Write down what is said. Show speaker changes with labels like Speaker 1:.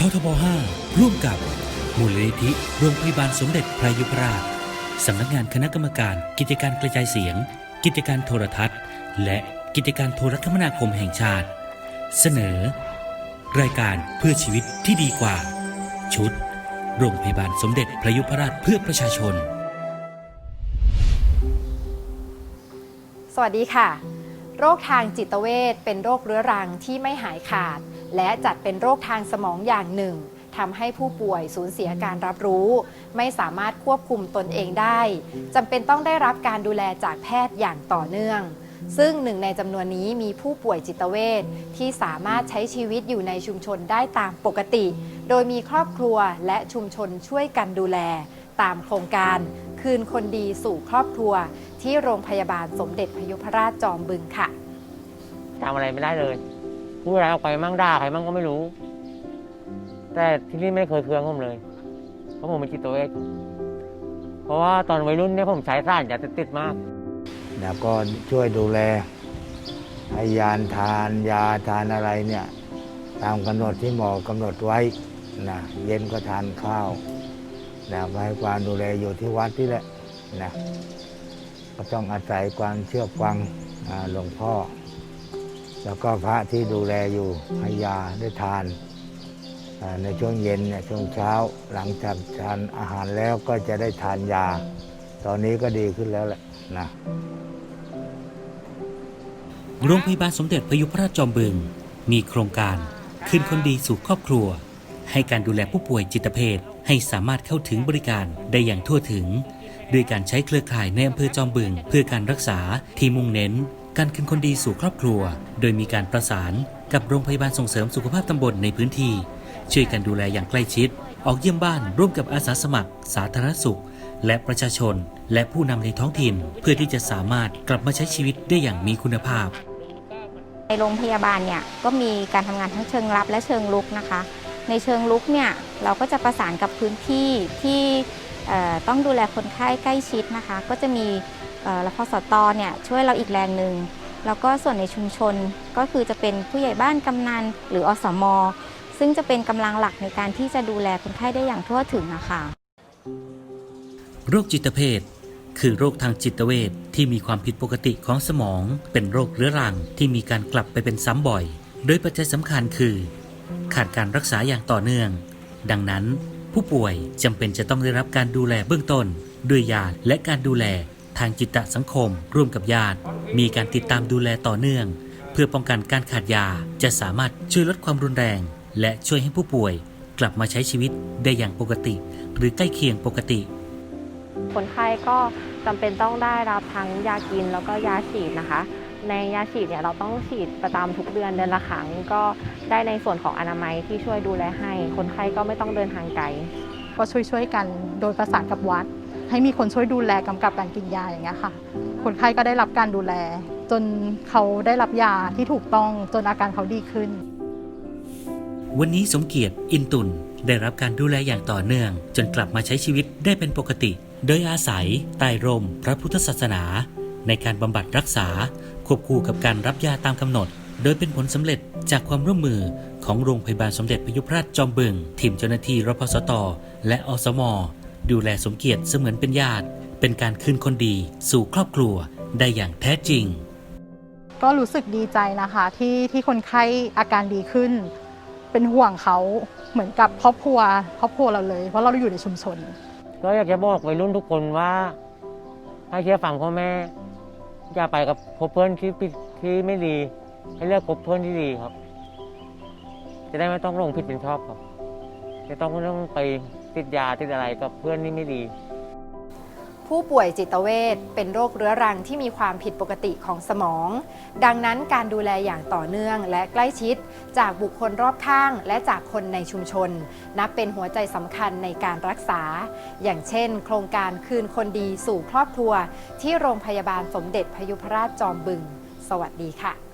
Speaker 1: ททบ 5 ร่วมกับ มูลนิธิโรงพยาบาลสมเด็จพระยุพราชสำนักงานคณะกรรมการ กิจการกระจายเสียง กิจการโทรทัศน์ และกิจการโทรคมนาคมแห่งชาติ เสนอ รายการเพื่อชีวิตที่ดีกว่า ชุด โรงพยาบาลสมเด็จพระยุพราชเพื่อประชาชน
Speaker 2: สวัสดีค่ะ โรคทางจิตเวชเป็นโรคเรื้อรังที่ไม่หายขาด และจัดเป็นโรคทางสมองอย่างหนึ่งทำให้ผู้ป่วยสูญเสียการรับรู้ ไม่สามารถควบคุมตนเองได้จำเป็นต้องได้รับการดูแลจากแพทย์อย่างต่อเนื่อง ซึ่งหนึ่งในจำนวนนี้มีผู้ป่วยจิตเวชที่สามารถใช้ชีวิตอยู่ในชุมชนได้ตามปกติ โดยมีครอบครัวและชุมชนช่วยกันดูแล ตามโครงการ คืนคนดีสู่ครอบครัว ที่โรงพยาบาลสมเด็จพยุพราชจอมบึงค่ะ
Speaker 3: จำอะไรไม่ได้เลยพูดอะไรออกไปมั่งด่าใครมั่งก็ไม่รู้ แต่ที่นี่ไม่เคยเคืองผมเลย เพราะผมเป็นจิตเวชเพราะว่าตอนวัยรุ่นเนี่ยผมใช้สารยาเสพติดมาก
Speaker 4: แล้วก็ช่วยดูแลให้ยานทานยาทานอะไรเนี่ย ตามกำหนดที่หมอกำหนดไว้นะเย็นก็ทานข้าว นะให้ความดูแลอยู่ที่วัดที่แหละนะก็ต้องอาศัยความเชื่อฟังหลวงพ่อ แล้วก็พระที่ดูแลอยู่ให้ยาได้ทาน ในช่วงเย็นเนี่ยช่วงเช้าหลังจากทานอาหารแล้วก็จะได้ทานยา ตอนนี้ก็ดีขึ้นแล้วแหละนะ
Speaker 1: โรงพยาบาลสมเด็จพยุพราชจอมบึง มีโครงการ คืนคนดีสู่ครอบครัว ให้การดูแลผู้ป่วยจิตเภทให้สามารถเข้าถึงบริการได้อย่างทั่วถึง ด้วยการใช้เครือข่ายในอำเภอจอมบึง เพื่อการรักษาที่มุ่งเน้น การคืนคนดีสู่ครอบครัว โดยมีการประสานกับโรงพยาบาลส่งเสริมสุขภาพตำบลในพื้นที่ ช่วยกันดูแลอย่างใกล้ชิด ออกเยี่ยมบ้านร่วมกับอาสาสมัคร สาธารณสุข และประชาชน และผู้นำในท้องถิ่น เพื่อที่จะสามารถกลับมาใช้ชีวิตได้อย่างมีคุณภาพ
Speaker 5: ในโรงพยาบาลเนี่ยก็มีการทำงานทั้งเชิงรับและเชิงลุกนะคะ ในเชิงลุกเนี่ยเราก็จะประสานกับพื้นที่ที่ต้องดูแลคนไข้ใกล้ชิดนะคะ ก็จะมีรพสตเนี่ยช่วยเราอีกแรงหนึ่งแล้วก็ส่วนในชุมชนก็คือจะเป็นผู้ใหญ่บ้านกำนันหรืออสม ซึ่งจะเป็นกำลังหลักในการที่จะดูแลคนไข้ได้อย่างทั่วถึงนะคะ
Speaker 1: โรคจิตเภทคือโรคทางจิตเวชที่มีความผิดปกติของสมอง เป็นโรคเรื้อรังที่มีการกลับไปเป็นซ้ำบ่อย โดยปัจจัยสำคัญคือ ขาดการรักษาอย่างต่อเนื่อง ดังนั้น ผู้ป่วยจำเป็นจะต้องได้รับการดูแลเบื้องต้น ด้วยยาและการดูแลทางจิตสังคม ร่วมกับญาติ มีการติดตามดูแลต่อเนื่อง เพื่อป้องกันการขาดยาจะสามารถช่วยลดความรุนแรง และช่วยให้ผู้ป่วยกลับมาใช้ชีวิตได้อย่างปกติ หรือใกล้เคียงปกติ
Speaker 6: คนไข้ก็จำเป็นต้องได้รับทั้งยากินแล้วก็ยาฉีดนะคะ ในยาฉีดเนี่ยเราต้องฉีดประจำทุกเดือนเดือนละครั้ง ก็ได้ในส่วนของอนามัยที่ช่วยดูแลให้ คนไข้ก็ไม่ต้องเดินทางไกล
Speaker 7: ก็ช่วยๆกันโดยประสานกับวัด ให้มีคนช่วยดูแลกำกับการกินยาอย่างเงี้ยค่ะ คนไข้ก็ได้รับการดูแล จนเขาได้รับยาที่ถูกต้องจนอาการเขาดีขึ้น
Speaker 1: วันนี้สมเกียรติอินตุนได้รับการดูแลอย่างต่อเนื่อง จนกลับมาใช้ชีวิตได้เป็นปกติ โดยอาศัยใต้ร่มพระพุทธศาสนา ในการบำบัดรักษาค วบคู่กับการรับยาตามกำหนด โดยเป็นผลสำเร็จจากความร่วมมือของโรงพยาบาลสมเด็จพยุพราชจอมบึงทีมเจ้าหน้าที่รพสต และอสม ดูแลสมเกียรติเสมือนเป็นญาติ เป็นการคืนคนดี สู่ครอบครัวได้อย่างแท้จริง
Speaker 7: ก็รู้สึกดีใจนะคะที่ที่คนไข้อาการดีขึ้น เป็นห่วงเขาเหมือนกับครอบครัวครอบครัวเราเลย เพราะเราอยู่ในชุมชน
Speaker 3: ก็อยากจะบอกวัยรุ่นทุกคนว่าให้เชื่อฟังพ่อแม่ อย่าไปกับคบเพื่อนที่ผิดที่ไม่ดี ให้เลือกคบเพื่อนที่ดีครับ จะได้ไม่ต้องลงผิดเป็นชอบครับ จะต้องไม่ต้องไปติดยาติดอะไรกับเพื่อนที่ไม่ดี
Speaker 2: ผู้ป่วยจิตเวชเป็นโรคเรื้อรังที่มีความผิดปกติของสมอง ดังนั้นการดูแลอย่างต่อเนื่องและใกล้ชิด จากบุคคลรอบข้างและจากคนในชุมชน นับเป็นหัวใจสำคัญในการรักษา อย่างเช่น โครงการคืนคนดีสู่ครอบครัว ที่โรงพยาบาลสมเด็จพยุพราชจอมบึง สวัสดีค่ะ